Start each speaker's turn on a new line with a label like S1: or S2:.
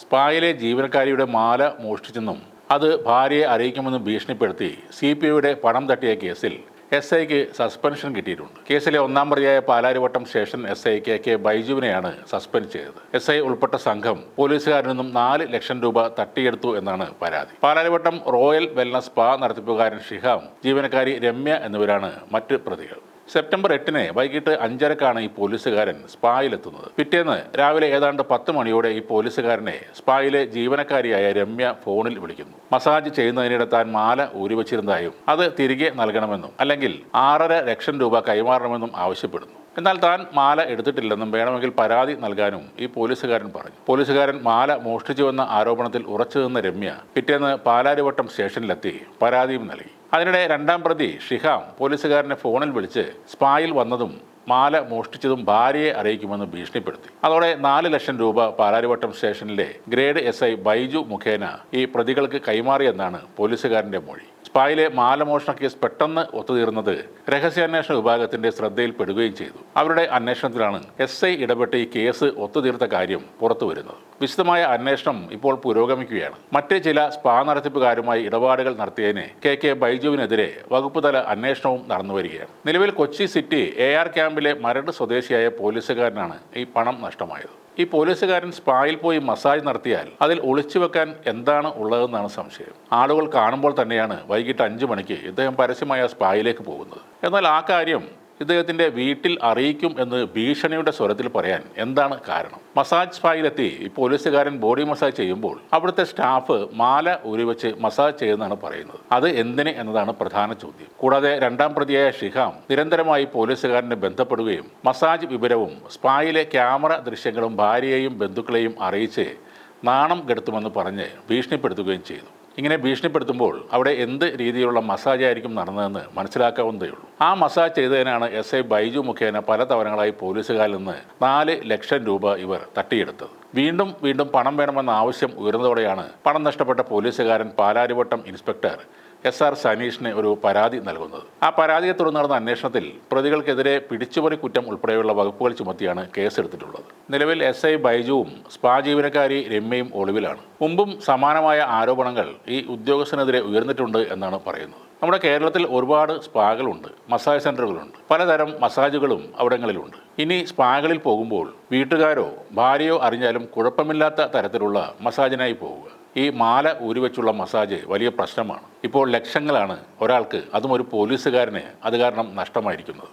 S1: സ്പായിലെ ജീവനക്കാരിയുടെ മാല മോഷ്ടിച്ചെന്നും അത് ഭാര്യയെ അറിയിക്കുമെന്നും ഭീഷണിപ്പെടുത്തി സി പി ഐയുടെ പണം തട്ടിയ കേസിൽ എസ് ഐക്ക് സസ്പെൻഷൻ കിട്ടിയിട്ടുണ്ട്. കേസിലെ ഒന്നാം പ്രതിയായ Palarivattom station S I K K ബൈജുവിനെയാണ് suspend ചെയ്തത്. എസ് ഐ ഉൾപ്പെട്ട സംഘം പോലീസുകാരിൽ നിന്നും നാല് ലക്ഷം രൂപ തട്ടിയെടുത്തു എന്നാണ് പരാതി. പാലാരിവട്ടം റോയൽ വെൽനസ് സ്പാ നടത്തിപ്പുകാരൻ ഷിഹാം ജീവനക്കാരി രമ്യ എന്നിവരാണ് മറ്റ് പ്രതികൾ. സെപ്റ്റംബർ എട്ടിന് വൈകിട്ട് അഞ്ചരക്കാണ് ഈ പോലീസുകാരൻ സ്പായിലെത്തുന്നത്. പിറ്റേന്ന് രാവിലെ ഏതാണ്ട് പത്ത് മണിയോടെ ഈ പോലീസുകാരനെ സ്പായിലെ ജീവനക്കാരിയായ രമ്യ ഫോണിൽ വിളിക്കുന്നു. മസാജ് ചെയ്യുന്നതിനിടെ താൻ മാല ഊരിവച്ചിരുന്നതായും അത് തിരികെ നൽകണമെന്നും അല്ലെങ്കിൽ ആറര ലക്ഷം രൂപ കൈമാറണമെന്നും ആവശ്യപ്പെടുന്നു. എന്നാൽ താൻ മാല എടുത്തിട്ടില്ലെന്നും വേണമെങ്കിൽ പരാതി നൽകാനും ഈ പോലീസുകാരൻ പറഞ്ഞു. പോലീസുകാരൻ മാല മോഷ്ടിച്ചുവെന്ന ആരോപണത്തിൽ ഉറച്ചു നിന്ന രമ്യ പിറ്റേന്ന് പാലാരിവട്ടം സ്റ്റേഷനിലെത്തി പരാതിയും നൽകി. അതിനിടെ രണ്ടാം പ്രതി ഷിഹാം പോലീസുകാരനെ ഫോണിൽ വിളിച്ച് സ്പായിൽ വന്നതും മാല മോഷ്ടിച്ചതും ഭാര്യയെ അറിയിക്കുമെന്ന് ഭീഷണിപ്പെടുത്തി. അതോടെ നാല് ലക്ഷം രൂപ പാലാരിവട്ടം സ്റ്റേഷനിലെ ഗ്രേഡ് എസ് ഐ ബൈജു മുഖേന ഈ പ്രതികൾക്ക് കൈമാറിയെന്നാണ് പോലീസുകാരന്റെ മൊഴി. സ്പായിലെ മാലമോഷണ കേസ് പെട്ടെന്ന് ഒത്തുതീർന്നത് രഹസ്യാന്വേഷണ വിഭാഗത്തിന്റെ ശ്രദ്ധയിൽപ്പെടുകയും ചെയ്തു. അവരുടെ അന്വേഷണത്തിലാണ് എസ് ഐ ഇടപെട്ട് ഈ കേസ് ഒത്തുതീർത്ത കാര്യം പുറത്തുവരുന്നത്. വിശദമായ അന്വേഷണം ഇപ്പോൾ പുരോഗമിക്കുകയാണ്. മറ്റ് ചില സ്പാ നടത്തിപ്പുകാരുമായി ഇടപാടുകൾ നടത്തിയതിന് കെ കെ ബൈജുവിനെതിരെ വകുപ്പുതല അന്വേഷണവും നടന്നു വരികയാണ്. നിലവിൽ കൊച്ചി സിറ്റി എ ആർ ക്യാമ്പിലെ മരട് സ്വദേശിയായ പോലീസുകാരനാണ് ഈ പണം നഷ്ടമായത്. ഈ പോലീസുകാരൻ സ്പായിൽ പോയി മസാജ് നടത്തിയാൽ അതിൽ ഒളിച്ചു വെക്കാൻ എന്താണ് ഉള്ളതെന്നാണ് സംശയം. ആളുകൾ കാണുമ്പോൾ തന്നെയാണ് വൈകിട്ട് അഞ്ചു മണിക്ക് ഇദ്ദേഹം പരസ്യമായ സ്പായിലേക്ക് പോകുന്നത്. എന്നാൽ ആ കാര്യം ഇദ്ദേഹത്തിന്റെ വീട്ടിൽ അറിയിക്കും എന്ന് ഭീഷണിയുടെ സ്വരത്തിൽ പറയാൻ എന്താണ് കാരണം? മസാജ് സ്പായിലെത്തി പോലീസുകാരൻ ബോഡി മസാജ് ചെയ്യുമ്പോൾ അവിടുത്തെ സ്റ്റാഫ് മാല ഉരുവച്ച് മസാജ് ചെയ്യുന്നതാണ് പറയുന്നത്. അത് എന്തിന് എന്നതാണ് പ്രധാന ചോദ്യം. കൂടാതെ രണ്ടാം പ്രതിയായ ഷിഹാം നിരന്തരമായി പോലീസുകാരനെ ബന്ധപ്പെടുകയും മസാജ് വിവരവും സ്പായിലെ ക്യാമറ ദൃശ്യങ്ങളും ഭാര്യയെയും ബന്ധുക്കളെയും അറിയിച്ച് നാണം കെടുത്തുമെന്ന് പറഞ്ഞ് ഭീഷണിപ്പെടുത്തുകയും ചെയ്തു. ഇങ്ങനെ ഭീഷണിപ്പെടുത്തുമ്പോൾ അവിടെ എന്ത് രീതിയിലുള്ള മസാജ് ആയിരിക്കും നടന്നതെന്ന് മനസ്സിലാക്കാവുന്നതേ ഉള്ളൂ. ആ മസാജ് ചെയ്തതിനാണ് എസ് ഐ ബൈജു മുഖേന പല തവണകളായി പോലീസുകാരിൽ നിന്ന് നാല് ലക്ഷം രൂപ ഇവർ തട്ടിയെടുത്തത്. വീണ്ടും വീണ്ടും പണം വേണമെന്ന ആവശ്യം ഉയർന്നതോടെയാണ് പണം നഷ്ടപ്പെട്ട പോലീസുകാരൻ പാലാരിവട്ടം ഇൻസ്പെക്ടർ എസ് ആർ സനീഷിന് ഒരു പരാതി നൽകുന്നത്. ആ പരാതിയെ തുടർന്ന് നടന്ന അന്വേഷണത്തിൽ പ്രതികൾക്കെതിരെ പിടിച്ചുപറി കുറ്റം ഉൾപ്പെടെയുള്ള വകുപ്പുകൾ ചുമത്തിയാണ് കേസെടുത്തിട്ടുള്ളത്. നിലവിൽ എസ് ഐ ബൈജുവും സ്പാ ജീവനക്കാരി രമ്യയും ഒളിവിലാണ്. മുമ്പും സമാനമായ ആരോപണങ്ങൾ ഈ ഉദ്യോഗസ്ഥനെതിരെ ഉയർന്നിട്ടുണ്ട് എന്നാണ് പറയുന്നത്. നമ്മുടെ കേരളത്തിൽ ഒരുപാട് സ്പാകളുണ്ട് മസാജ് സെന്ററുകളുണ്ട് പലതരം മസാജുകളും അവിടങ്ങളിലുണ്ട്. ഇനി സ്പാകളിൽ പോകുമ്പോൾ വീട്ടുകാരോ ഭാര്യയോ അറിഞ്ഞാലും കുഴപ്പമില്ലാത്ത തരത്തിലുള്ള മസാജിനായി പോവുക. ഈ മാല ഊരിവെച്ചുള്ള മസാജ് വലിയ പ്രശ്നമാണ്. ഇപ്പോൾ ലക്ഷങ്ങളാണ് ഒരാൾക്ക് അതും ഒരു പോലീസുകാരന് അത് കാരണം നഷ്ടമായിരിക്കുന്നത്.